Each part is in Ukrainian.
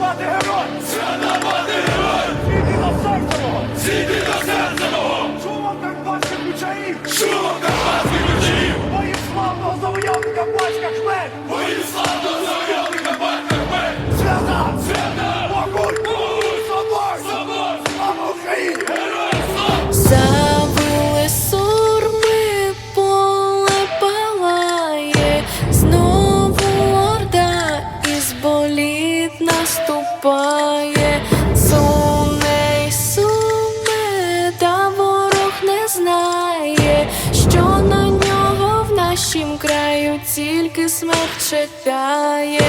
мати герой! Свята мати герой! Зійди до серця мого! Зійди до серця мого! Шумом карпатських ключаїв! Шумом карпатських ключаїв! Нашім краю тільки смерть чекає.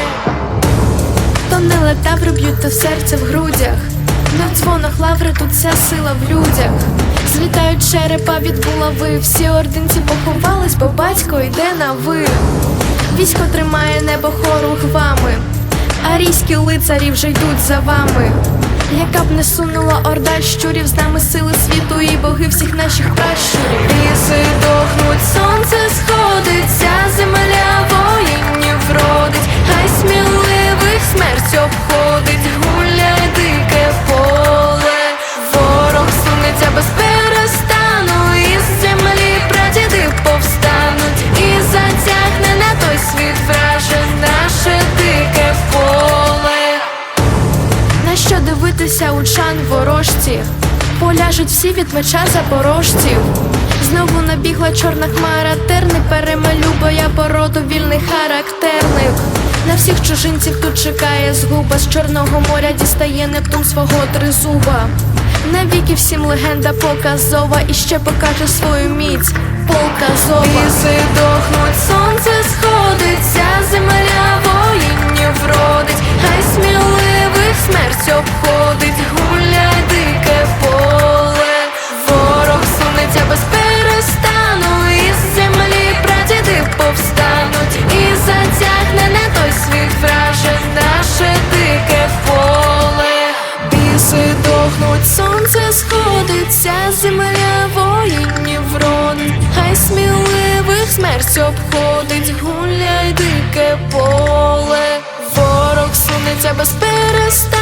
То не летав, б'ють, то серце в грудях. В дзвонах лаври, тут вся сила в людях. Злітають черепа від булави. Всі ординці поховались, бо батько йде на ви. Військо тримає небо хору. Арійські лицарі вже йдуть за вами. Яка б не сунула орда щурів, з нами сили світу і боги всіх наших пращурів. Ліси дохнуть, сонце сходиться, що дивитися учан ворожці? Поляжуть всі від меча запорожців. Знову набігла чорна хмара, терни перемалю, бо я породу вільний характерник. На всіх чужинців тут чекає згуба з Чорного моря дістає Нептун свого тризуба. Навіки всім легенда показова і ще покаже свою міць. Показова. Ліси дохнуть, сонце сходиться, смерть обходить, гуляй дике поле, ворог сунеться без перестану.